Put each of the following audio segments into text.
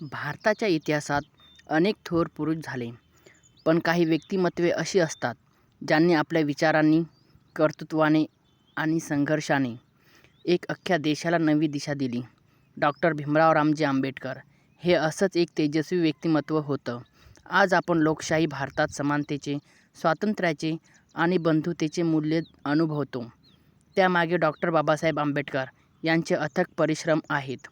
भारताच्या इतिहासात अनेक थोर पुरुष झाले, पण काही व्यक्तिमत्त्वे अशी असतात, ज्यांनी आपल्या विचारांनी, कर्तृत्वाने आणि संघर्षाने एक अख्ख्या देशाला नवी दिशा दिली. डॉक्टर भीमराव रामजी आंबेडकर हे असंच एक तेजस्वी व्यक्तिमत्त्व होतं. आज आपण लोकशाही भारतात समानतेचे, स्वातंत्र्याचे आणि बंधुतेचे मूल्य अनुभवतो, त्यामागे डॉक्टर बाबासाहेब आंबेडकर यांचे अथक परिश्रम आहेत.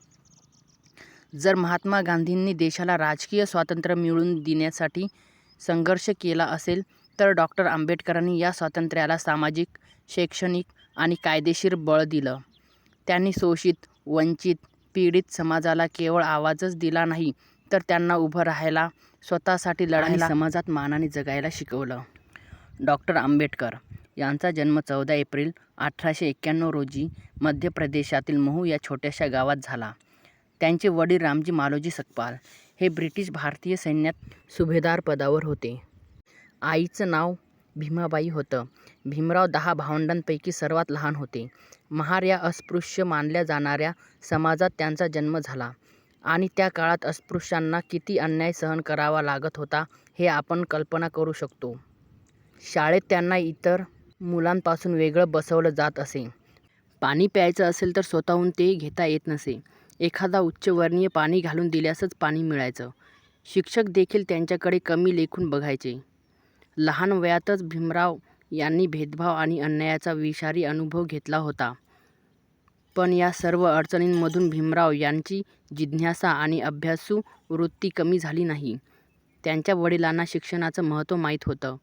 जर महात्मा गांधींनी देशाला राजकीय स्वातंत्र्य मिळवून देण्यासाठी संघर्ष केला असेल, तर डॉ. आंबेडकरांनी या स्वातंत्र्याला सामाजिक, शैक्षणिक आणि कायदेशीर बळ दिलं. त्यांनी शोषित, वंचित, पीडित समाजाला केवळ आवाजच दिला नाही, तर त्यांना उभं राहायला, स्वतःसाठी लढायला आणि समाजात मानाने जगायला शिकवलं. डॉ. आंबेडकर यांचा जन्म चौदा एप्रिल अठराशे एक्क्याण्णव रोजी मध्य प्रदेशातील महू या छोट्याशा गावात झाला. त्यांचे वडील रामजी मालोजी सकपाल हे ब्रिटिश भारतीय सैन्यात सुभेदार पदावर होते. आईचं नाव भीमाबाई होतं. भीमराव दहा भावंडांपैकी सर्वात लहान होते. महार या अस्पृश्य मानल्या जाणाऱ्या समाजात त्यांचा जन्म झाला आणि त्या काळात अस्पृश्यांना किती अन्याय सहन करावा लागत होता, हे आपण कल्पना करू शकतो. शाळेत त्यांना इतर मुलांपासून वेगळं बसवलं जात असे. पाणी प्यायचं असेल तर स्वतःहून ते घेता येत नसे. एखादा उच्चवर्णीय पाणी घालून दिल्यासच पाणी मिळायचं. शिक्षक देखील त्यांच्याकडे कमी लेखून बघायचे. लहान वयातच भीमराव यांनी भेदभाव आणि अन्यायाचा विषारी अनुभव घेतला होता. पण या सर्व अडचणींमधून भीमराव यांची जिज्ञासा आणि अभ्यासू वृत्ती कमी झाली नाही. त्यांच्या वडिलांना शिक्षणाचं महत्त्व माहीत होतं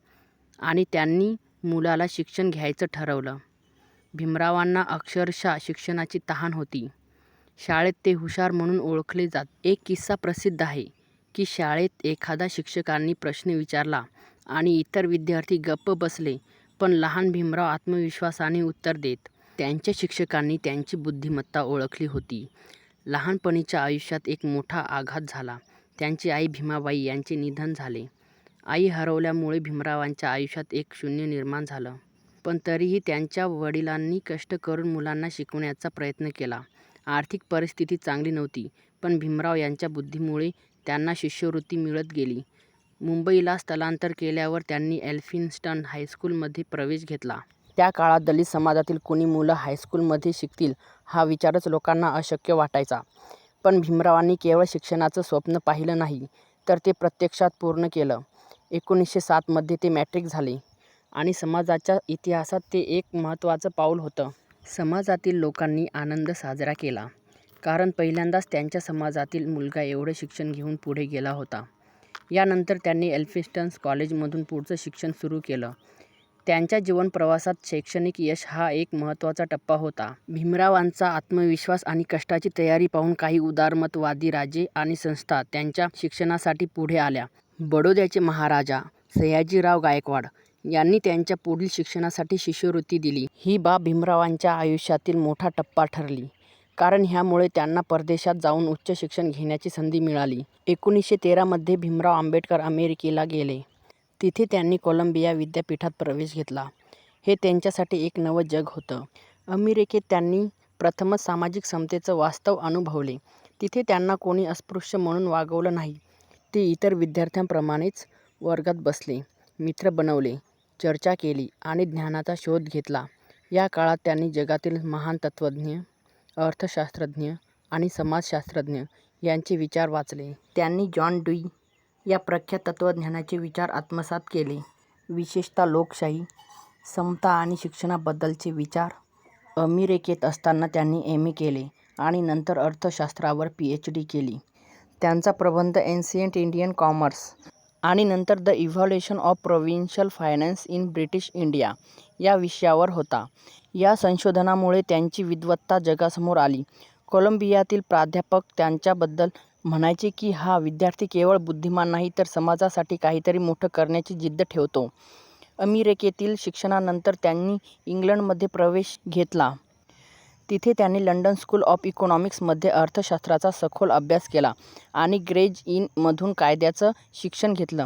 आणि त्यांनी मुलाला शिक्षण घ्यायचं ठरवलं. भीमरावांना अक्षरशः शिक्षणाची तहान होती. शाळेत ते हुशार म्हणून ओळखले जात. एक किस्सा प्रसिद्ध आहे की शाळेत एखादा शिक्षकांनी प्रश्न विचारला आणि इतर विद्यार्थी गप्प बसले, पण लहान भीमराव आत्मविश्वासाने उत्तर देत. त्यांच्या शिक्षकांनी त्यांची बुद्धिमत्ता ओळखली होती. लहानपणीच्या आयुष्यात एक मोठा आघात झाला. त्यांची आई भीमाबाई यांचे निधन झाले. आई हरवल्यामुळे भीमरावांच्या आयुष्यात एक शून्य निर्माण झालं. पण तरीही त्यांच्या वडिलांनी कष्ट करून मुलांना शिकवण्याचा प्रयत्न केला. आर्थिक परिस्थिती चांगली नव्हती, पण भीमराव यांच्या बुद्धीमुळे त्यांना शिष्यवृत्ती मिळत गेली. मुंबईला स्थलांतर केल्यावर त्यांनी एल्फिन्स्टन हायस्कूलमध्ये प्रवेश घेतला. त्या काळात दलित समाजातील कुणी मुलं हायस्कूलमध्ये शिकतील हा विचारच लोकांना अशक्य वाटायचा. पण भीमरावांनी केवळ शिक्षणाचं स्वप्न पाहिलं नाही, तर ते प्रत्यक्षात पूर्ण केलं. एकोणीसशे सातमध्ये ते मॅट्रिक झाले आणि समाजाच्या इतिहासात ते एक महत्त्वाचं पाऊल होतं. समाजातील लोकांनी आनंद साजरा केला, कारण पहिल्यांदाच त्यांच्या समाजातील मुलगा एवढं शिक्षण घेऊन पुढे गेला होता. यानंतर त्यांनी एल्फिन्स्टन कॉलेजमधून पुढचं शिक्षण सुरू केलं. त्यांच्या जीवनप्रवासात शैक्षणिक यश हा एक महत्त्वाचा टप्पा होता. भीमरावांचा आत्मविश्वास आणि कष्टाची तयारी पाहून काही उदारमतवादी राजे आणि संस्था त्यांच्या शिक्षणासाठी पुढे आल्या. बडोद्याचे महाराजा सयाजीराव गायकवाड यांनी त्यांच्या पुढील शिक्षणासाठी शिष्यवृत्ती दिली. ही बाब भीमरावांच्या आयुष्यातील मोठा टप्पा ठरली, कारण ह्यामुळे त्यांना परदेशात जाऊन उच्च शिक्षण घेण्याची संधी मिळाली. एकोणीसशे तेरा मध्ये भीमराव आंबेडकर अमेरिकेला गेले. तिथे त्यांनी कोलंबिया विद्यापीठात प्रवेश घेतला. हे त्यांच्यासाठी एक नवं जग होतं. अमेरिकेत त्यांनी प्रथमच सामाजिक समतेचं वास्तव अनुभवले. तिथे त्यांना कोणी अस्पृश्य म्हणून वागवलं नाही. ते इतर विद्यार्थ्यांप्रमाणेच वर्गात बसले, मित्र बनवले, चर्चा केली आणि ज्ञानाचा शोध घेतला. या काळात त्यांनी जगातील महान तत्त्वज्ञ, अर्थशास्त्रज्ञ आणि समाजशास्त्रज्ञ यांचे विचार वाचले. त्यांनी जॉन ड्यूई या प्रख्यात तत्त्वज्ञानाचे विचार आत्मसात केले, विशेषतः लोकशाही, समता आणि शिक्षणाबद्दलचे विचार. अमेरिकेत असताना त्यांनी एम. ए. केले आणि नंतर अर्थशास्त्रावर पीएच. डी. केली. त्यांचा प्रबंध एन्सियंट इंडियन कॉमर्स आणि नंतर the evolution of provincial finance in British India या विषयावर होता. या संशोधनामुळे त्यांची विद्वत्ता जगासमोर आली. कोलंबियातील प्राध्यापक त्यांच्याबद्दल म्हणायचे की हा विद्यार्थी केवळ बुद्धिमान नाही, तर समाजासाठी काहीतरी मोठं करण्याची जिद्द ठेवतो. अमेरिकेतील शिक्षणानंतर त्यांनी इंग्लंडमध्ये प्रवेश घेतला. तिथे त्यांनी लंडन स्कूल ऑफ इकॉनॉमिक्समध्ये अर्थशास्त्राचा सखोल अभ्यास केला आणि ग्रेज इनमधून कायद्याचं शिक्षण घेतलं.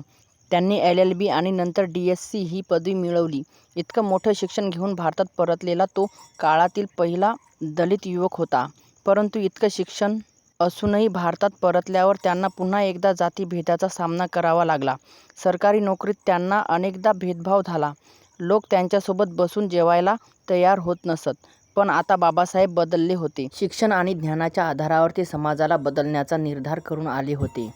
त्यांनी एलएलबी आणि नंतर डीएससी ही पदवी मिळवली. इतकं मोठं शिक्षण घेऊन भारतात परतलेला तो काळातील पहिला दलित युवक होता. परंतु इतकं शिक्षण असूनही भारतात परतल्यावर त्यांना पुन्हा एकदा जातिभेदाचा सामना करावा लागला. सरकारी नोकरीत त्यांना अनेकदा भेदभाव झाला. लोक त्यांच्यासोबत बसून जेवायला तयार होत नसत. पण आता बाबासाहेब बदलले होते. शिक्षण आणि ज्ञानाच्या आधारावर ते समाजाला बदलण्याचा निर्धार करून आले होते.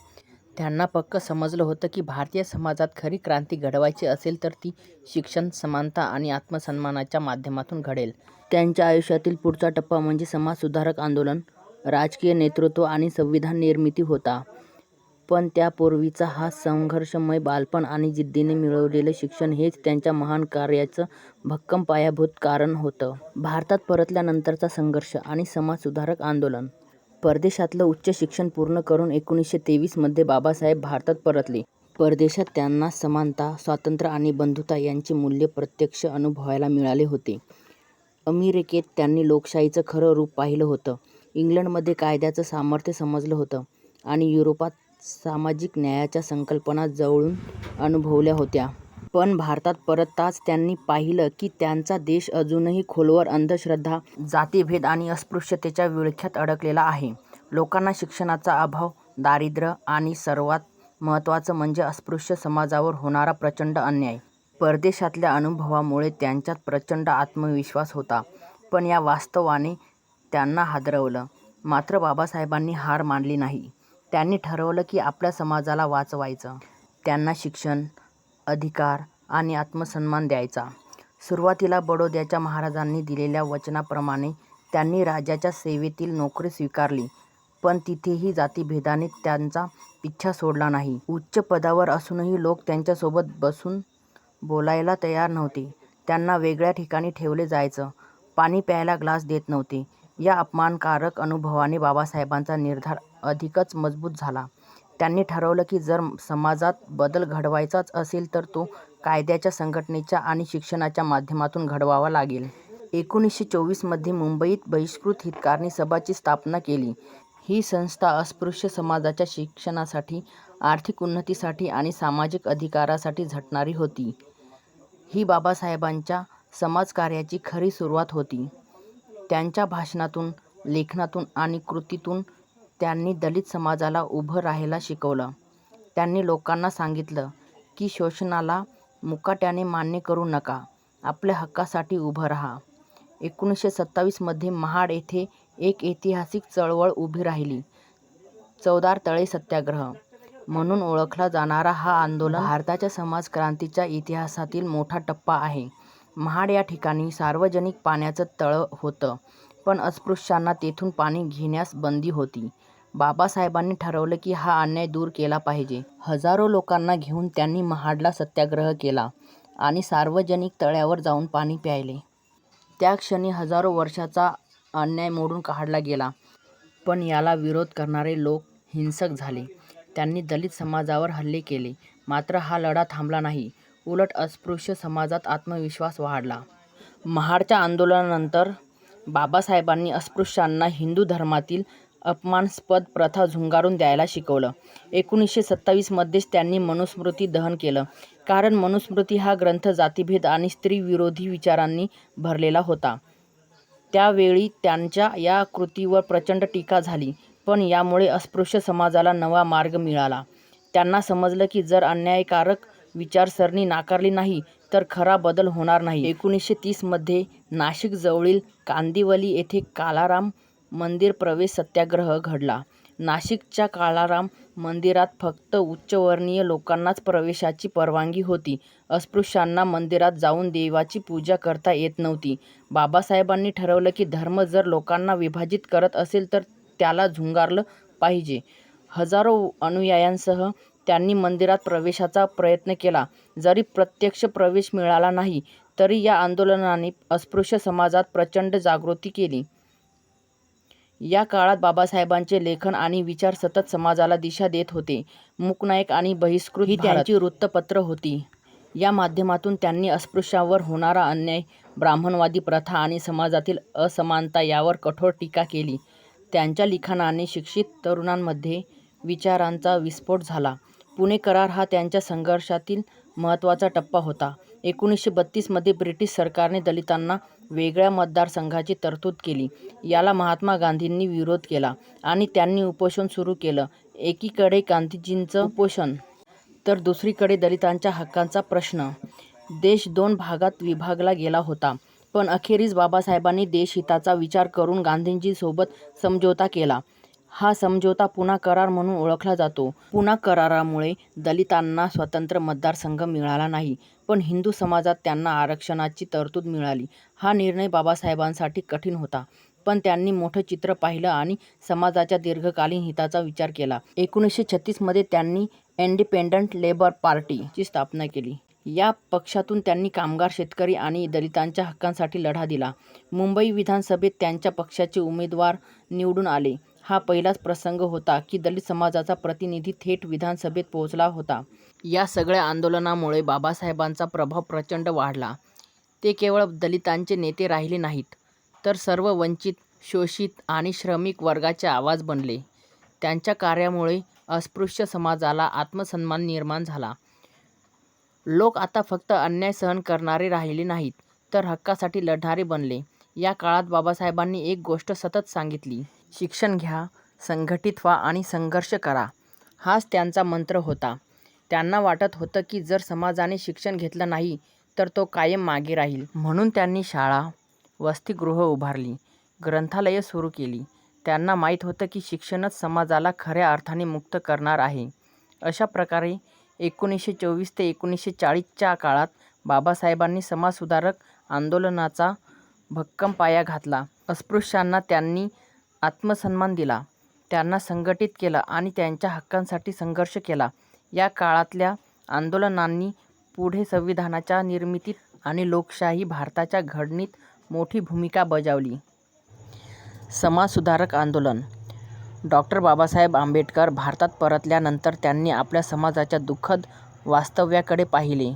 त्यांना पक्कं समजलं होतं की भारतीय समाजात खरी क्रांती घडवायची असेल तर ती शिक्षण, समानता आणि आत्मसन्मानाच्या माध्यमातून घडेल. त्यांच्या आयुष्यातील पुढचा टप्पा म्हणजे समाजसुधारक आंदोलन, राजकीय नेतृत्व आणि संविधान निर्मिती होता. पण त्यापूर्वीचा हा संघर्षमय बालपण आणि जिद्दीने मिळवलेलं शिक्षण हेच त्यांच्या महान कार्याचं भक्कम पायाभूत कारण होतं. भारतात परतल्यानंतरचा संघर्ष आणि समाजसुधारक आंदोलन. परदेशातलं उच्च शिक्षण पूर्ण करून एकोणीसशे तेवीसमध्ये बाबासाहेब भारतात परतले. परदेशात त्यांना समानता, स्वातंत्र्य आणि बंधुता यांची मूल्य प्रत्यक्ष अनुभवायला मिळाले होते. अमेरिकेत त्यांनी लोकशाहीचं खरं रूप पाहिलं होतं. इंग्लंडमध्ये कायद्याचं सामर्थ्य समजलं होतं आणि युरोपात सामाजिक न्यायाच्या संकल्पना जवळून अनुभवल्या होत्या. पण भारतात परतताच त्यांनी पाहिलं की त्यांचा देश अजूनही खोलवर अंधश्रद्धा, जातीभेद आणि अस्पृश्यतेच्या विळख्यात अडकलेला आहे. लोकांना शिक्षणाचा अभाव, दारिद्र्य आणि सर्वात महत्त्वाचं म्हणजे अस्पृश्य समाजावर होणारा प्रचंड अन्याय. परदेशातल्या अनुभवामुळे त्यांच्यात प्रचंड आत्मविश्वास होता. पण या वास्तवाने त्यांना हादरवलं. मात्र बाबासाहेबांनी हार मानली नाही. त्यांनी ठरवलं की आपल्या समाजाला वाचवायचं. त्यांना शिक्षण, अधिकार आणि आत्मसन्मान द्यायचा. सुरुवातीला बडोद्याच्या महाराजांनी दिलेल्या वचनाप्रमाणे त्यांनी राजाच्या सेवेतील नोकरी स्वीकारली. पण तिथेही जातीभेदाने त्यांचा पिच्छा सोडला नाही. उच्च पदावर असूनही लोक त्यांच्यासोबत बसून बोलायला तयार नव्हते. त्यांना वेगळ्या ठिकाणी ठेवले जायचं. पाणी प्यायला ग्लास देत नव्हते. या अपमानकारक अनुभवाने बाबासाहेबांचा निर्धार अधिकच मजबूत झाला. त्यांनी ठरवलं की जर समाजात बदल घडवायचाच असेल तर तो कायद्याच्या, संघटनेच्या आणि शिक्षणाच्या माध्यमातून घडवावा लागेल. एकोणीसशे चोवीसमध्ये मुंबईत बहिष्कृत हितकारणी सभाची स्थापना केली. ही संस्था अस्पृश्य समाजाच्या शिक्षणासाठी, आर्थिक उन्नतीसाठी आणि सामाजिक अधिकारासाठी झटणारी होती. ही बाबासाहेबांच्या समाजकार्याची खरी सुरुवात होती. त्यांच्या भाषणातून, लेखनातून आणि कृतीतून त्यांनी दलित समाजाला उभं राहायला शिकवलं. त्यांनी लोकांना सांगितलं की शोषणाला मुकाट्याने मान्य करू नका, आपल्या हक्कासाठी उभं राहा. एकोणीसशे सत्तावीसमध्ये महाड येथे एक ऐतिहासिक चळवळ उभी राहिली. चवदार तळे सत्याग्रह म्हणून ओळखला जाणारा हा आंदोलन भारताच्या समाजक्रांतीच्या इतिहासातील मोठा टप्पा आहे. महाड या ठिकाणी सार्वजनिक पाण्याचं तळं होतं. पण अस्पृश्यांना तेथून पाणी घेण्यास बंदी होती. बाबासाहेबांनी ठरवलं की हा अन्याय दूर केला पाहिजे. हजारो लोकांना घेऊन त्यांनी महाडला सत्याग्रह केला आणि सार्वजनिक तळ्यावर जाऊन पाणी प्यायले. त्या क्षणी हजारो वर्षांचा अन्याय मोडून काढला गेला. पण याला विरोध करणारे लोक हिंसक झाले. त्यांनी दलित समाजावर हल्ले केले. मात्र हा लढा थांबला नाही. उलट अस्पृश्य समाजात आत्मविश्वास वाढला. महाडच्या आंदोलनानंतर बाबासाहेबांनी अस्पृश्यांना हिंदू धर्मातील अपमानास्पद प्रथा झुगारून द्यायला शिकवलं. एकोणीसशे सत्तावीसमध्येच त्यांनी मनुस्मृती दहन केलं. कारण मनुस्मृती हा ग्रंथ जातिभेद आणि स्त्रीविरोधी विचारांनी भरलेला होता. त्यावेळी त्यांच्या या कृतीवर प्रचंड टीका झाली. पण यामुळे अस्पृश्य समाजाला नवा मार्ग मिळाला. त्यांना समजलं की जर अन्यायकारक विचारसरणी नाकारली नाही तर खरा बदल होणार नाही. एकोणीसशे तीसमध्ये नाशिकजवळील कांदिवली येथे कालाराम मंदिर प्रवेश सत्याग्रह घडला. नाशिकच्या काळाराम मंदिरात फक्त उच्चवर्णीय लोकांनाच प्रवेशाची परवानगी होती. अस्पृश्यांना मंदिरात जाऊन देवाची पूजा करता येत नव्हती. बाबासाहेबांनी ठरवलं की धर्म जर लोकांना विभाजित करत असेल तर त्याला झुगारलं पाहिजे. हजारो अनुयायांसह त्यांनी मंदिरात प्रवेशाचा प्रयत्न केला. जरी प्रत्यक्ष प्रवेश मिळाला नाही तरी या आंदोलनाने अस्पृश्य समाजात प्रचंड जागृती केली. या काळात बाबासाहेबांचे लेखन आणि विचार सतत समाजाला दिशा देत होते. मूकनायक आणि बहिष्कृत ही त्यांची वृत्तपत्रं होती. या माध्यमातून त्यांनी अस्पृश्यांवर होणारा अन्याय, ब्राह्मणवादी प्रथा आणि समाजातील असमानता यावर कठोर टीका केली. त्यांच्या लिखाणाने शिक्षित तरुणांमध्ये विचारांचा विस्फोट झाला. पुणे करार हा त्यांच्या संघर्षातील महत्त्वाचा टप्पा होता. एकोणीसशे बत्तीसमध्ये ब्रिटिश सरकारने दलितांना वेगळ्या मतदारसंघाची तरतूद केली. याला महात्मा गांधींनी विरोध केला आणि त्यांनी उपोषण सुरू केलं. एकीकडे गांधीजींचं उपोषण तर दुसरीकडे दलितांच्या हक्कांचा प्रश्न. देश दोन भागात विभागला गेला होता. पण अखेरीस बाबासाहेबांनी देशहिताचा विचार करून गांधींजीसोबत समझोता केला. हा समझोता पुन्हा करार म्हणून ओळखला जातो. पुन्हा करारामुळे दलितांना स्वतंत्र मतदारसंघ मिळाला नाही, पण हिंदू समाजात त्यांना आरक्षणाची तरतूद मिळाली. हा निर्णय बाबासाहेबांसाठी कठीण होता, पण त्यांनी मोठं चित्र पाहिलं आणि समाजाच्या दीर्घकालीन हिताचा विचार केला. एकोणीसशे छत्तीसमध्ये त्यांनी इंडिपेंडंट लेबर पार्टी ची स्थापना केली. या पक्षातून त्यांनी कामगार, शेतकरी आणि दलितांच्या हक्कांसाठी लढा दिला. मुंबई विधानसभेत त्यांच्या पक्षाचे उमेदवार निवडून आले. हा पहिलाच प्रसंग होता की दलित समाजाचा प्रतिनिधी थेट विधानसभेत पोहोचला होता. या सगळ्या आंदोलनामुळे बाबासाहेबांचा प्रभाव प्रचंड वाढला. ते केवळ दलितांचे नेते राहिले नाहीत, तर सर्व वंचित, शोषित आणि श्रमिक वर्गाचे आवाज बनले. त्यांच्या कार्यामुळे अस्पृश्य समाजाला आत्मसन्मान निर्माण झाला. लोक आता फक्त अन्याय सहन करणारे राहिले नाहीत, तर हक्कासाठी लढणारे बनले. या काळात बाबासाहेबांनी एक गोष्ट सतत सांगितली. शिक्षण घ्या, संघटित व्हा आणि संघर्ष करा. हाच त्यांचा मंत्र होता. त्यांना वाटत होतं की जर समाजाने शिक्षण घेतलं नाही, तर तो कायम मागे राहील. म्हणून त्यांनी शाळा, वसतिगृह उभारली, ग्रंथालयं सुरू केली. त्यांना माहीत होतं की शिक्षणच समाजाला खऱ्या अर्थाने मुक्त करणार आहे. अशा प्रकारे एकोणीसशे चोवीस ते एकोणीसशे चाळीसच्या काळात बाबासाहेबांनी समाजसुधारक आंदोलनाचा भक्कम पाया घातला. अस्पृश्यांना त्यांनी आत्मसन्मान दिला, त्यांना संघटित केलं आणि त्यांच्या हक्कांसाठी संघर्ष केला. या काळातल्या आंदोलनांनी पुढे संविधानाच्या निर्मितीत आणि लोकशाही भारताच्या घडणीत मोठी भूमिका बजावली. समाजसुधारक आंदोलन डॉ. बाबासाहेब आंबेडकर भारतात परतल्यानंतर त्यांनी आपल्या समाजाच्या दुःखद वास्तव्याकडे पाहिले.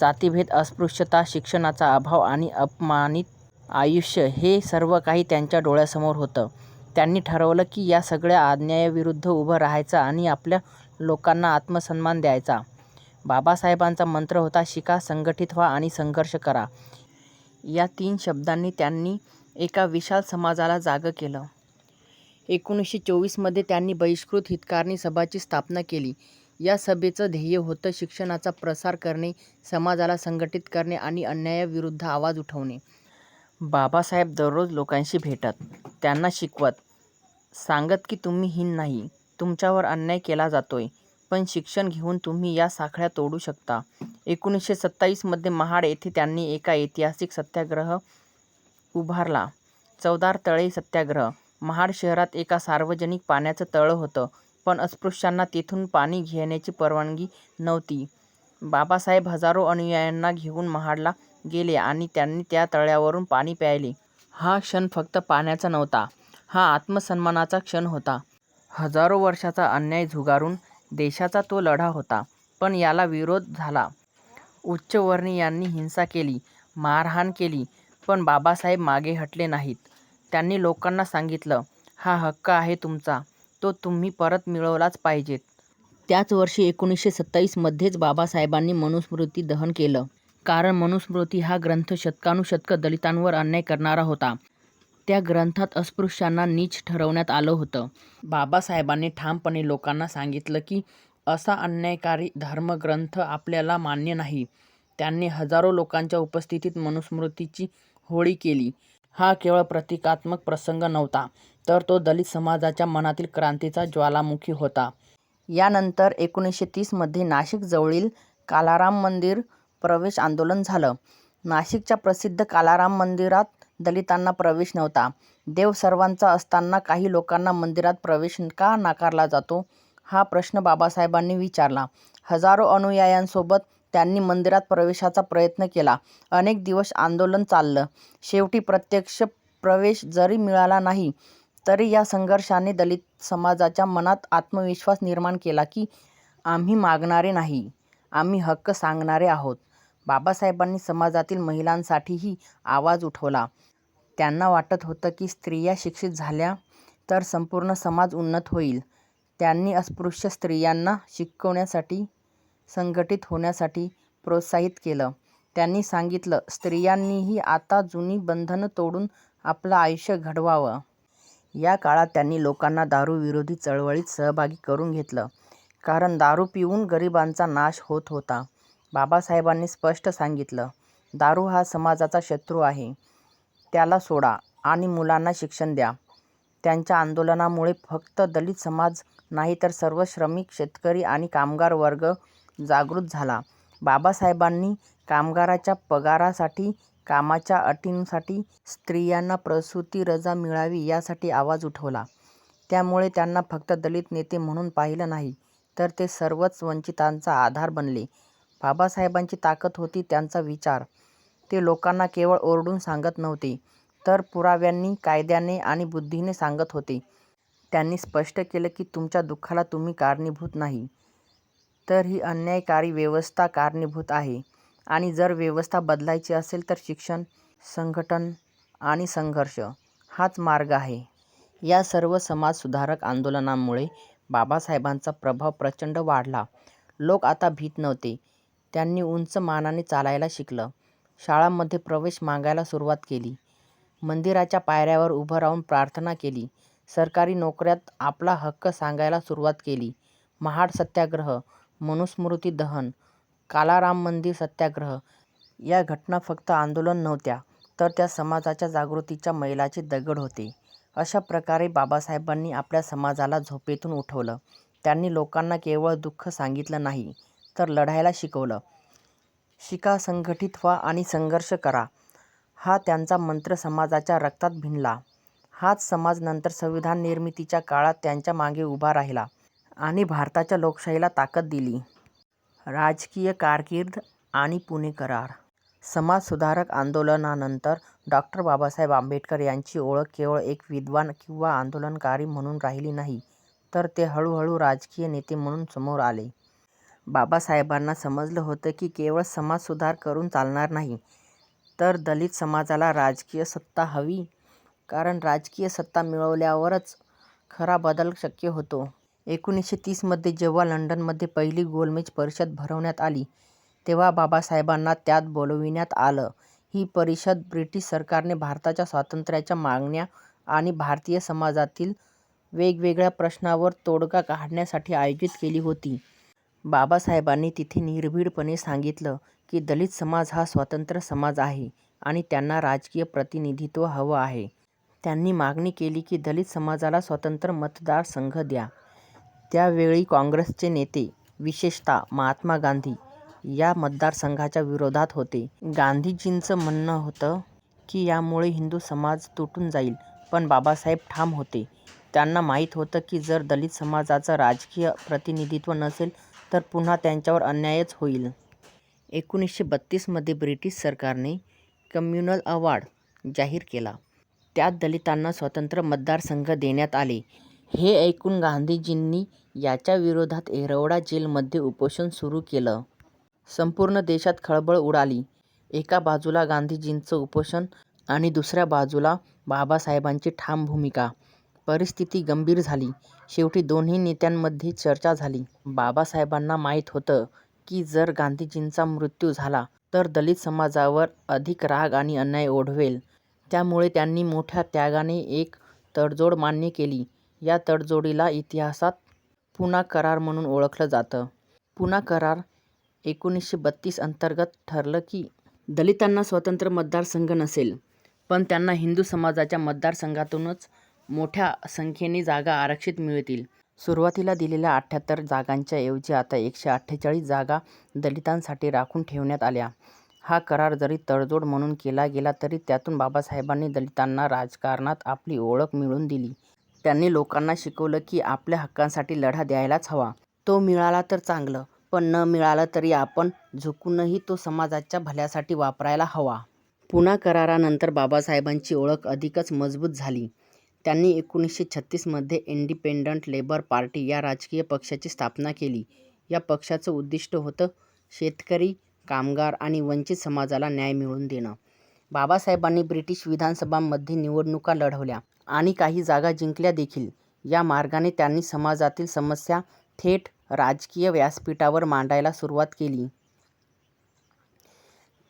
जातीभेद, अस्पृश्यता, शिक्षणाचा अभाव आणि अपमानित आयुष्य हे सर्व काही त्यांच्या डोळ्यासमोर होतं. त्यांनी ठरवलं की या सगळ्या अन्यायाविरुद्ध उभं राहायचं आणि आपल्या लोकांना आत्मसन्मान द्यायचा. बाबासाहेबांचा मंत्र होता शिका, संघटित व्हा आणि संघर्ष करा. या तीन शब्दांनी त्यांनी एका विशाल समाजाला जागं केलं. एकोणीसशे चोवीसमध्ये त्यांनी बहिष्कृत हितकारणी सभाची स्थापना केली. या सभेचं ध्येय होतं शिक्षणाचा प्रसार करणे, समाजाला संघटित करणे आणि अन्यायाविरुद्ध आवाज उठवणे. बाबासाहेब दररोज लोकांशी भेटत, त्यांना शिकवत, सांगत की तुम्ही हीन नाही, तुमच्यावर अन्याय केला जातोय, पण शिक्षण घेऊन तुम्ही या साखळ्या तोडू शकता. एकोणीसशे सत्तावीसमध्ये महाड येथे त्यांनी एका ऐतिहासिक सत्याग्रह उभारला, चवदार तळे सत्याग्रह. महाड शहरात एका सार्वजनिक पाण्याचं तळं होतं, पण अस्पृश्यांना तेथून पाणी घेण्याची परवानगी नव्हती. बाबासाहेब हजारो अनुयायांना घेऊन महाडला गेले आणि त्यांनी त्या तळ्यावरून पाणी प्यायले. हा क्षण फक्त पाण्याचा नव्हता, हा आत्मसन्मानाचा क्षण होता. हजारो वर्षांचा अन्याय झुगारून देशाचा तो लढा होता. पण याला विरोध झाला. उच्चवर्णीयांनी हिंसा केली, मारहाण केली, पण बाबासाहेब मागे हटले नाहीत. त्यांनी लोकांना सांगितलं, हा हक्क आहे तुमचा, तो तुम्ही परत मिळवलाच पाहिजेत त्याच वर्षी एकोणीसशे सत्तावीस मध्येच बाबासाहेबांनी मनुस्मृती दहन केलं. कारण मनुस्मृती हा ग्रंथ शतकानुशतकं दलितांवर अन्याय करणारा होता. त्या ग्रंथात अस्पृश्यांना नीच ठरवण्यात आलं होतं. बाबासाहेबांनी ठामपणे लोकांना सांगितलं की असा अन्यायकारी धर्मग्रंथ आपल्याला मान्य नाही. त्यांनी हजारो लोकांच्या उपस्थितीत मनुस्मृतीची होळी केली. हा केवळ प्रतिकात्मक प्रसंग नव्हता, तर तो दलित समाजाच्या मनातील क्रांतीचा ज्वालामुखी होता. यानंतर एकोणीसशे तीसमध्ये नाशिकजवळील कालाराम मंदिर प्रवेश आंदोलन झालं. नाशिकच्या प्रसिद्ध कालाराम मंदिरात दलितांना प्रवेश नव्हता. देव सर्वांचा असताना काही लोकांना मंदिरात प्रवेश का नाकारला जातो, हा प्रश्न बाबासाहेबांनी विचारला. हजारो अनुयायांसोबत त्यांनी मंदिरात प्रवेशाचा प्रयत्न केला. अनेक दिवस आंदोलन चाललं. शेवटी प्रत्यक्ष प्रवेश जरी मिळाला नाही, तरी या संघर्षाने दलित समाजाच्या मनात आत्मविश्वास निर्माण केला की आम्ही मागणारे नाही, आम्ही हक्क सांगणारे आहोत. बाबासाहेबांनी समाजातील महिलांसाठीही आवाज उठवला. त्यांना वाटत होतं की स्त्रिया शिक्षित झाल्या तर संपूर्ण समाज उन्नत होईल. त्यांनी अस्पृश्य स्त्रियांना शिकण्यासाठी, संघटित होण्यासाठी प्रोत्साहित केलं. त्यांनी सांगितलं स्त्रियांनीही आता जुनी बंधनं तोडून आपलं आयुष्य घडवावं. या काळात त्यांनी लोकांना दारूविरोधी चळवळीत सहभागी करून घेतलं. कारण दारू पिऊन गरिबांचा नाश होत होता. बाबासाहेबांनी स्पष्ट सांगितलं, दारू हा समाजाचा शत्रू आहे. त्याला सोडा आणि मुलांना शिक्षण द्या. त्यांच्या आंदोलनामुळे फक्त दलित समाज नाही तर सर्व श्रमिक, शेतकरी आणि कामगार वर्ग जागृत झाला. बाबासाहेबांनी कामगारांच्या पगारासाठी, कामाच्या अटींसाठी, स्त्रियांना प्रसूती रजा मिळावी यासाठी आवाज उठवला. त्यामुळे त्यांना फक्त दलित नेते म्हणून पाहिलं नाही, तर ते सर्वच वंचितांचा आधार बनले. बाबासाहेबांची ताकद होती त्यांचा विचार. ते लोकांना केवळ ओरडून सांगत नव्हते, तर पुराव्यांनी, कायद्याने आणि बुद्धीने सांगत होते. त्यांनी स्पष्ट केलं की तुमच्या दुःखाला तुम्ही कारणीभूत नाही, तर ही अन्यायकारी व्यवस्था कारणीभूत आहे आणि जर व्यवस्था बदलायची असेल तर शिक्षण, संघटन आणि संघर्ष हाच मार्ग आहे. या सर्व समाजसुधारक आंदोलनांमुळे बाबासाहेबांचा प्रभाव प्रचंड वाढला. लोक आता भीत नव्हते. त्यांनी उंच मानाने चालायला शिकलं. शाळांमध्ये प्रवेश मागायला सुरुवात केली. मंदिराच्या पायऱ्यावर उभं राहून प्रार्थना केली. सरकारी नोकऱ्यात आपला हक्क सांगायला सुरुवात केली. महाड सत्याग्रह, मनुस्मृती दहन, कालाराम मंदिर सत्याग्रह या घटना फक्त आंदोलन नव्हत्या, तर त्या समाजाच्या जागृतीच्या मैलाचे दगड होते. अशा प्रकारे बाबासाहेबांनी आपल्या समाजाला झोपेतून उठवलं. त्यांनी लोकांना केवळ दुःख सांगितलं नाही, तर लढायला शिकवलं. शिका, संघटित व्हा आणि संघर्ष करा हा त्यांचा मंत्र समाजाच्या रक्तात भिनला. हाच समाज नंतर संविधान निर्मितीच्या काळात त्यांच्या मागे उभा राहिला आणि भारताच्या लोकशाहीला ताकद दिली. राजकीय कारकीर्द आणि पुणे करार समाजसुधारक आंदोलनानंतर डॉ. बाबासाहेब आंबेडकर यांची ओळख केवळ एक विद्वान किंवा आंदोलनकारी म्हणून राहिली नाही, तर ते हळूहळू राजकीय नेते म्हणून समोर आले. बाबासाहेबांना समजलं होतं की केवळ समाजसुधार करून चालणार नाही, तर दलित समाजाला राजकीय सत्ता हवी. कारण राजकीय सत्ता मिळवल्यावरच खरा बदल शक्य होतो. एकोणीसशे तीसमध्ये जेव्हा लंडनमध्ये पहिली गोलमेज परिषद भरवण्यात आली, तेव्हा बाबासाहेबांना त्यात बोलाविण्यात आलं. ही परिषद ब्रिटिश सरकारने भारताच्या स्वातंत्र्याच्या मागण्या आणि भारतीय समाजातील वेगवेगळ्या प्रश्नांवर तोडगा काढण्यासाठी आयोजित केली होती. बाबासाहेबांनी तिथे निर्भीडपणे सांगितलं की दलित समाज हा स्वतंत्र समाज आहे आणि त्यांना राजकीय प्रतिनिधित्व हवं आहे. त्यांनी मागणी केली की दलित समाजाला स्वतंत्र मतदारसंघ द्या. त्यावेळी काँग्रेसचे नेते, विशेषतः महात्मा गांधी या मतदारसंघाच्या विरोधात होते. गांधीजींचं म्हणणं होतं की यामुळे हिंदू समाज तुटून जाईल. पण बाबासाहेब ठाम होते. त्यांना माहीत होतं की जर दलित समाजाचं राजकीय प्रतिनिधित्व नसेल तर पुन्हा त्यांच्यावर अन्यायच होईल. एकोणीसशे बत्तीसमध्ये ब्रिटिश सरकारने कम्युनल अवॉर्ड जाहीर केला. त्यात दलितांना स्वतंत्र मतदारसंघ देण्यात आले. हे ऐकून गांधीजींनी याच्या विरोधात येरवडा जेलमध्ये उपोषण सुरू केलं. संपूर्ण देशात खळबळ उडाली. एका बाजूला गांधीजींचं उपोषण आणि दुसऱ्या बाजूला बाबासाहेबांची ठाम भूमिका. परिस्थिती गंभीर झाली. शेवटी दोन्ही नेत्यांमध्ये चर्चा झाली. बाबासाहेबांना माहीत होतं की जर गांधीजींचा मृत्यू झाला तर दलित समाजावर अधिक राग आणि अन्याय ओढवेल. त्यामुळे त्यांनी मोठ्या त्यागाने एक तडजोड मान्य केली. या तडजोडीला इतिहासात पूना करार म्हणून ओळखलं जातं. पूना करार एकोणीसशे बत्तीस अंतर्गत ठरलं की दलितांना स्वतंत्र मतदारसंघ नसेल, पण त्यांना हिंदू समाजाच्या मतदारसंघातूनच मोठ्या संख्येने जागा आरक्षित मिळतील. सुरुवातीला दिलेल्या अठ्ठ्याहत्तर जागांच्या ऐवजी आता एकशे अठ्ठेचाळीस जागा दलितांसाठी राखून ठेवण्यात आल्या. हा करार जरी तडजोड म्हणून केला गेला तरी त्यातून बाबासाहेबांनी दलितांना राजकारणात आपली ओळख मिळवून दिली. त्यांनी लोकांना शिकवलं की आपल्या हक्कांसाठी लढा द्यायलाच हवा. तो मिळाला तर चांगलं, पण न मिळाला तरी आपण झुकूनही तो समाजाच्या भल्यासाठी वापरायला हवा. पुन्हा करारानंतर बाबासाहेबांची ओळख अधिकच मजबूत झाली. त्यांनी एकोणीसशे छत्तीसमध्ये इंडिपेंडंट लेबर पार्टी या राजकीय पक्षाची स्थापना केली. या पक्षाचं उद्दिष्ट होतं शेतकरी, कामगार आणि वंचित समाजाला न्याय मिळवून देणं. बाबासाहेबांनी ब्रिटिश विधानसभांमध्ये निवडणुका लढवल्या आणि काही जागा जिंकल्या देखील. या मार्गाने त्यांनी समाजातील समस्या थेट राजकीय व्यासपीठावर मांडायला सुरुवात केली.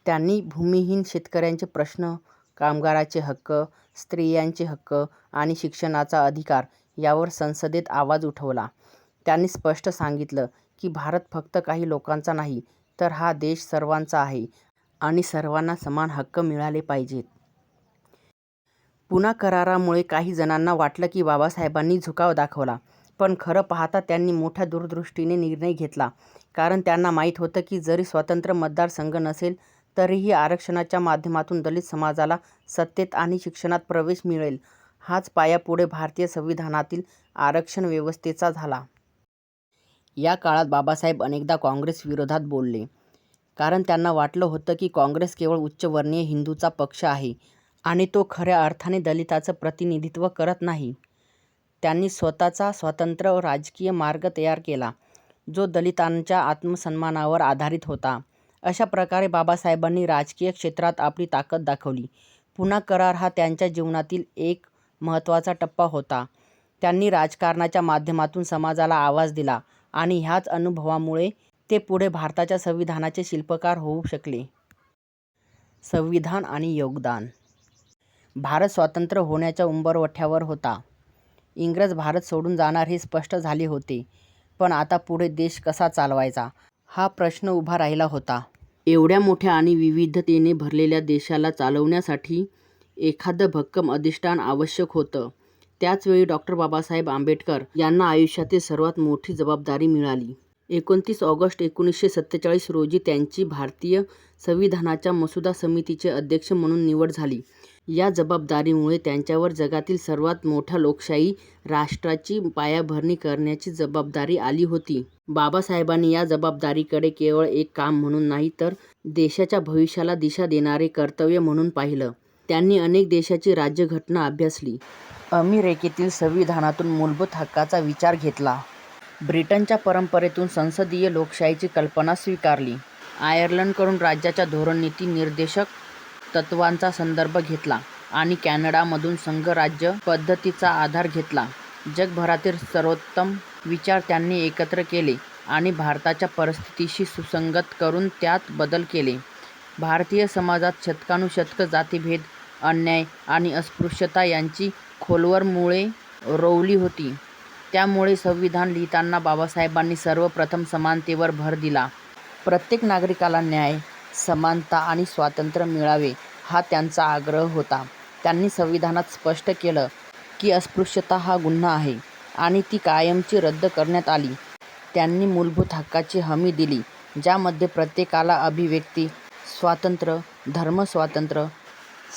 त्यांनी भूमिहीन शेतकऱ्यांचे प्रश्न, कामगारांचे हक्क, स्त्रियांचे हक्क आणि शिक्षणाचा अधिकार यावर संसदेत आवाज उठवला. त्यांनी स्पष्ट सांगितलं की भारत फक्त काही लोकांचा नाही, तर हा देश सर्वांचा आहे आणि सर्वांना समान हक्क मिळाले पाहिजेत. पुन्हा करारामुळे काही जणांना वाटलं की बाबासाहेबांनी झुकाव दाखवला. पण खरं पाहता त्यांनी मोठ्या दूरदृष्टीने निर्णय घेतला. कारण त्यांना माहीत होतं की जरी स्वतंत्र मतदारसंघ नसेल तरीही आरक्षणाच्या माध्यमातून दलित समाजाला सत्तेत आणि शिक्षणात प्रवेश मिळेल. हाच पाया पुढे भारतीय संविधानातील आरक्षण व्यवस्थेचा झाला. या काळात बाबासाहेब अनेकदा काँग्रेस विरोधात बोलले. कारण त्यांना वाटलं होतं की काँग्रेस केवळ उच्चवर्णीय हिंदूचा पक्ष आहे आणि तो खऱ्या अर्थाने दलिताचं प्रतिनिधित्व करत नाही. त्यांनी स्वतःचा स्वतंत्र राजकीय मार्ग तयार केला, जो दलितांच्या आत्मसन्मानावर आधारित होता. अशा प्रकारे बाबासाहेबांनी राजकीय क्षेत्रात आपली ताकद दाखवली. पुन्हा करार हा त्यांच्या जीवनातील एक महत्त्वाचा टप्पा होता. त्यांनी राजकारणाच्या माध्यमातून समाजाला आवाज दिला आणि ह्याच अनुभवामुळे ते पुढे भारताच्या संविधानाचे शिल्पकार होऊ शकले. संविधान आणि योगदान भारत स्वतंत्र होण्याच्या उंबरठ्यावर होता. इंग्रज भारत सोडून जाणार हे स्पष्ट झाले होते. पण आता पुढे देश कसा चालवायचा, हा प्रश्न उभा राहिला होता. एवढ्या मोठ्या आणि विविधतेने भरलेल्या देशाला चालवण्यासाठी एखादं भक्कम अधिष्ठान आवश्यक होतं. त्याचवेळी डॉक्टर डॉ. बाबासाहेब आंबेडकर यांना आयुष्यातील सर्वात मोठी जबाबदारी मिळाली. एकोणतीस ऑगस्ट एकोणीसशे सत्तेचाळीस रोजी त्यांची भारतीय संविधानाच्या मसुदा समितीचे अध्यक्ष म्हणून निवड झाली. या जबाबदारीमुळे त्यांच्यावर जगातील सर्वात मोठ्या लोकशाही राष्ट्राची पायाभरणी करण्याची जबाबदारी आली होती. बाबासाहेबांनी या जबाबदारीकडे केवळ एक काम म्हणून नाही तर देशाच्या भविष्याला दिशा देणारे कर्तव्य म्हणून पाहिलं. त्यांनी अनेक देशांची राज्यघटना अभ्यासली. अमेरिकेतील संविधानातून मूलभूत हक्कांचा विचार घेतला. ब्रिटनच्या परंपरेतून संसदीय लोकशाहीची कल्पना स्वीकारली. आयर्लंडकडून राज्याच्या धोरणनीती निर्देशक तत्त्वांचा संदर्भ घेतला आणि कॅनडामधून संघराज्य पद्धतीचा आधार घेतला. जगभरातील सर्वोत्तम विचार त्यांनी एकत्र केले आणि भारताच्या परिस्थितीशी सुसंगत करून त्यात बदल केले. भारतीय समाजात शतकानुशतकं जातीभेद, अन्याय आणि अस्पृश्यता यांची खोलवर मुळे रोवली होती. त्यामुळे संविधान लिहिताना बाबासाहेबांनी सर्वप्रथम समानतेवर भर दिला. प्रत्येक नागरिकाला न्याय, समानता आणि स्वातंत्र्य मिळावे हा त्यांचा आग्रह होता. त्यांनी संविधानात स्पष्ट केलं की अस्पृश्यता हा गुन्हा आहे आणि ती कायमची रद्द करण्यात आली. त्यांनी मूलभूत हक्काची हमी दिली ज्यामध्ये प्रत्येकाला अभिव्यक्ती स्वातंत्र्य, धर्मस्वातंत्र्य,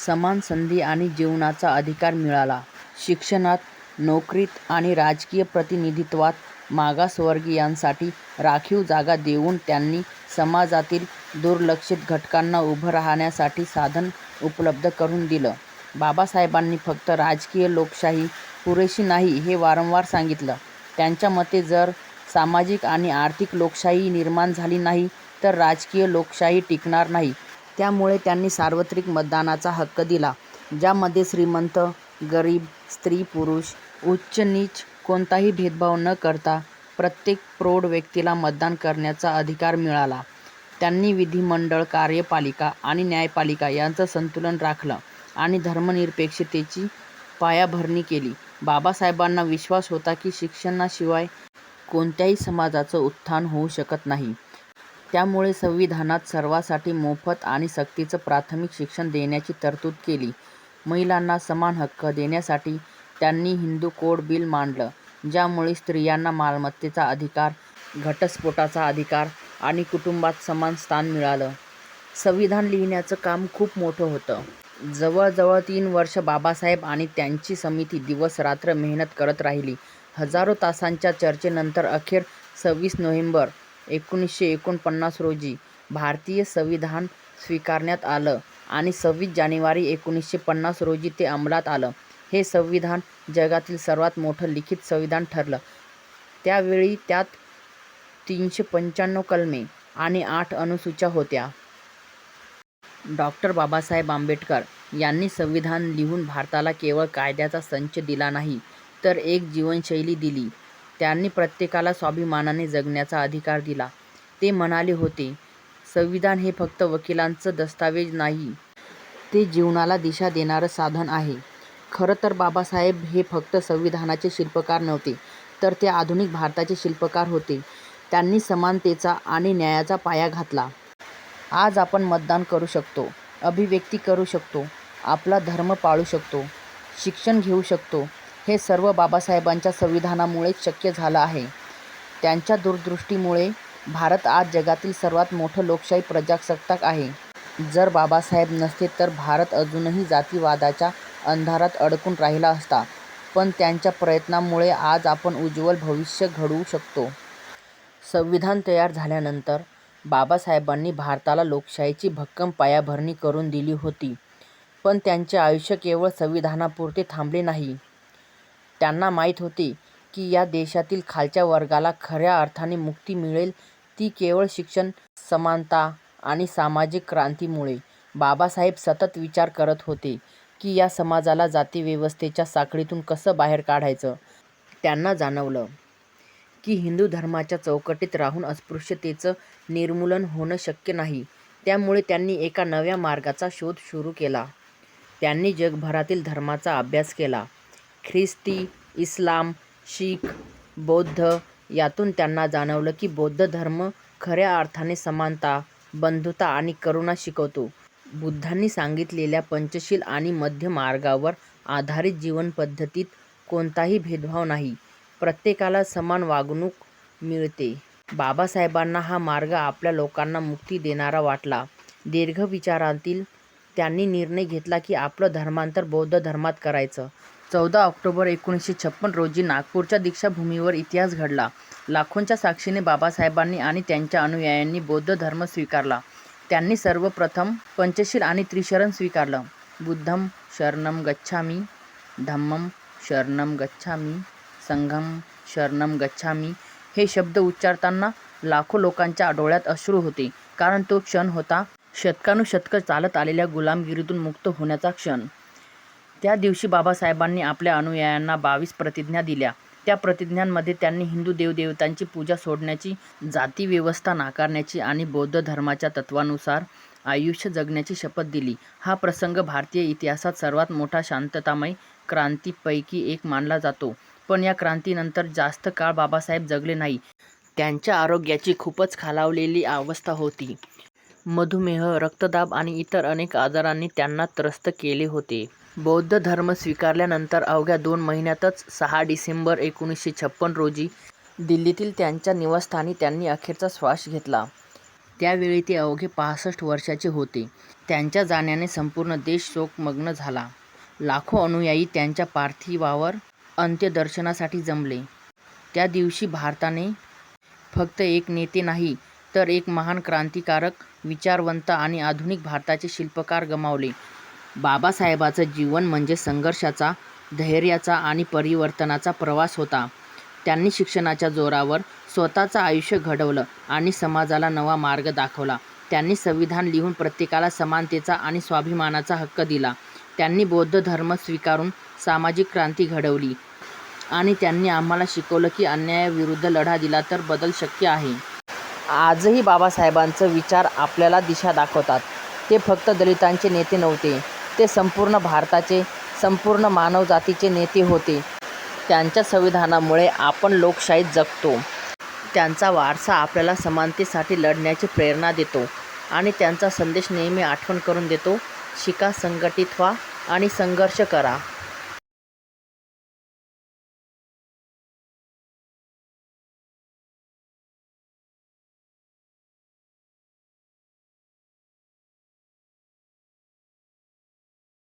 समान संधी आणि जीवनाचा अधिकार मिळाला. शिक्षणात, नोकरीत आणि राजकीय प्रतिनिधित्वात मागासवर्गीयांसाठी राखीव जागा देऊन त्यांनी समाजातील दुर्लक्षित घटकांना उभं राहण्यासाठी साधन उपलब्ध करून दिलं. बाबासाहेबांनी फक्त राजकीय लोकशाही पुरेशी नाही हे वारंवार सांगितलं. त्यांच्या मते जर सामाजिक आणि आर्थिक लोकशाही निर्माण झाली नाही तर राजकीय लोकशाही टिकणार नाही. त्यामुळे त्यांनी सार्वत्रिक मतदानाचा हक्क दिला, ज्यामध्ये श्रीमंत, गरीब, स्त्री-पुरुष, उच्च-नीच कोणताही भेदभाव न करता प्रत्येक प्रौढ व्यक्तीला मतदान करण्याचा अधिकार मिळाला. त्यांनी विधिमंडळ, कार्यपालिका आणि न्यायपालिका यांचं संतुलन राखलं आणि धर्मनिरपेक्षतेची पायाभरणी केली. बाबासाहेबांना विश्वास होता की शिक्षणाशिवाय कोणत्याही समाजाचं उत्थान होऊ शकत नाही. त्यामुळे संविधानात सर्वांसाठी मोफत आणि सक्तीचं प्राथमिक शिक्षण देण्याची तरतूद केली. महिलांना समान हक्क देण्यासाठी त्यांनी हिंदू कोड बिल मांडलं, ज्यामुळे स्त्रियांना मालमत्तेचा अधिकार, घटस्फोटाचा अधिकार आणि कुटुंबात समान स्थान मिळालं. संविधान लिहिण्याचं काम खूप मोठं होतं. जवळजवळ तीन वर्षं बाबासाहेब आणि त्यांची समिती दिवस-रात्र मेहनत करत राहिली. हजारो तासांच्या चर्चेनंतर अखेर सव्वीस नोव्हेंबर एकोणीसशे एकोणपन्नास रोजी भारतीय संविधान स्वीकारण्यात आलं आणि सव्वीस जानेवारी एकोणीसशे पन्नास रोजी ते अंमलात आलं. हे संविधान जगातील सर्वात मोठं लिखित संविधान ठरलं. त्यावेळी त्यात तीनशे पंच्याण्णव कलमे आणि आठ अनुसूच्या होत्या. डॉक्टर बाबासाहेब आंबेडकर यांनी संविधान लिहून भारताला केवळ कायद्याचा संच दिला नाही, तर एक जीवनशैली दिली. त्यांनी प्रत्येकाला स्वाभिमानाने जगण्याचा अधिकार दिला. ते म्हणाले होते, संविधान हे फक्त वकिलांचं दस्तावेज नाही ते जीवनाला दिशा देणारं साधन आहे खरं तर बाबासाहेब हे फक्त संविधानाचे शिल्पकार नव्हते तर ते आधुनिक भारताचे शिल्पकार होते. त्यांनी समानतेचा आणि न्यायाचा पाया घातला. आज आपण मतदान करू शकतो अभिव्यक्ती करू शकतो आपला धर्म पाळू शकतो शिक्षण घेऊ शकतो हे सर्व बाबासाहेबांच्या संविधानामुळेच शक्य झालं आहे. त्यांच्या दूरदृष्टीमुळे भारत आज जगातील सर्वात मोठं लोकशाही प्रजासत्ताक आहे. जर बाबासाहेब नसते तर भारत अजूनही जातीवादाच्या अंधारात अडकून राहिला असता. पण त्यांच्या प्रयत्नांमुळे आज आपण उज्ज्वल भविष्य घडवू शकतो. संविधान तयार झाल्यानंतर बाबासाहेबांनी भारताला लोकशाहीची भक्कम पायाभरणी करून दिली होती. पण त्यांचे आयुष्य केवळ संविधानापुरते थांबले नाही. त्यांना माहीत होते की या देशातील खालच्या वर्गाला खऱ्या अर्थाने मुक्ती मिळेल ती केवळ शिक्षण समानता आणि सामाजिक क्रांतीमुळे. बाबासाहेब सतत विचार करत होते. की या समाजाला जातीव्यवस्थेच्या साखळीतून कसं बाहेर काढायचं? त्यांना जाणवलं की हिंदू धर्माच्या चौकटीत राहून अस्पृश्यतेचं निर्मूलन होणं शक्य नाही. त्यामुळे त्यांनी एका नव्या मार्गाचा शोध सुरू केला. त्यांनी जगभरातील धर्माचा अभ्यास केला. ख्रिस्ती इस्लाम शीख बौद्ध यातून त्यांना जाणवलं की बौद्ध धर्म खऱ्या अर्थाने समानता बंधुता आणि करुणा शिकवतो. बुद्धांनी सांगितलेल्या पंचशील आणि मध्य मार्गावर आधारित जीवनपद्धतीत कोणताही भेदभाव नाही. प्रत्येकाला समान वागणूक मिळते. बाबासाहेबांना हा मार्ग आपल्या लोकांना मुक्ती देणारा वाटला. दीर्घ विचारांतील त्यांनी निर्णय घेतला की आपलं धर्मांतर बौद्ध धर्मात करायचं. चौदा ऑक्टोबर एकोणीसशे छप्पन रोजी नागपूरच्या दीक्षाभूमीवर इतिहास घडला. लाखोंच्या साक्षीने बाबासाहेबांनी आणि त्यांच्या अनुयायांनी बौद्ध धर्म स्वीकारला. त्यांनी सर्वप्रथम पंचशील आणि त्रिशरण स्वीकारलं. बुद्धम शरणम गच्छामी धम्मम शरणम गच्छामी संघम शरणम गच्छामी हे शब्द उच्चारताना लाखो लोकांच्या डोळ्यात अश्रू होते. कारण तो क्षण होता शतकानुशतकं चालत आलेल्या गुलामगिरीतून मुक्त होण्याचा क्षण. त्या दिवशी बाबासाहेबांनी आपल्या अनुयायांना बावीस प्रतिज्ञा दिल्या. त्या प्रतिज्ञांमध्ये त्यांनी हिंदू देवदेवतांची पूजा सोडण्याची जाती व्यवस्था नाकारण्याची आणि बौद्ध धर्माच्या तत्वानुसार आयुष्य जगण्याची शपथ दिली. हा प्रसंग भारतीय इतिहासात सर्वात मोठा शांततामय क्रांतीपैकी एक मानला जातो. पण या क्रांतीनंतर जास्त काळ बाबासाहेब जगले नाही. त्यांच्या आरोग्याची खूपच खालावलेली अवस्था होती. मधुमेह रक्तदाब आणि इतर अनेक आजारांनी त्यांना त्रस्त केले होते. बौद्ध धर्म स्वीकारल्यानंतर अवघ्या दोन महिन्यातच सहा डिसेंबर एकोणीसशे छप्पन रोजी दिल्लीतील त्यांच्या निवासस्थानी त्यांनी अखेरचा श्वास घेतला. त्यावेळी ते अवघे पासष्ट वर्षाचे होते. त्यांच्या जाण्याने संपूर्ण देश शोकमग्न झाला. लाखो अनुयायी त्यांच्या पार्थिवावर अंत्यदर्शनासाठी जमले. त्या दिवशी भारताने फक्त एक नेते नाही तर एक महान क्रांतिकारक विचारवंत आणि आधुनिक भारताचे शिल्पकार गमावले. बाबासाहेबाचं जीवन म्हणजे संघर्षाचा धैर्याचा आणि परिवर्तनाचा प्रवास होता. त्यांनी शिक्षणाच्या जोरावर स्वतःचं आयुष्य घडवलं आणि समाजाला नवा मार्ग दाखवला. त्यांनी संविधान लिहून प्रत्येकाला समानतेचा आणि स्वाभिमानाचा हक्क दिला. त्यांनी बौद्ध धर्म स्वीकारून सामाजिक क्रांती घडवली. आणि त्यांनी आम्हाला शिकवलं की अन्यायाविरुद्ध लढा दिला तर बदल शक्य आहे. आजही बाबासाहेबांचं विचार आपल्याला दिशा दाखवतात. ते फक्त दलितांचे नेते नव्हते. ते संपूर्ण भारताचे संपूर्ण मानवजातीचे नेते होते. त्यांच्या संविधानामुळे आपण लोकशाहीत जगतो. त्यांचा वारसा आपल्याला समानतेसाठी लढण्याची प्रेरणा देतो आणि त्यांचा संदेश नेहमी आठवण करून देतो. शिका संघटित व्हा आणि संघर्ष करा.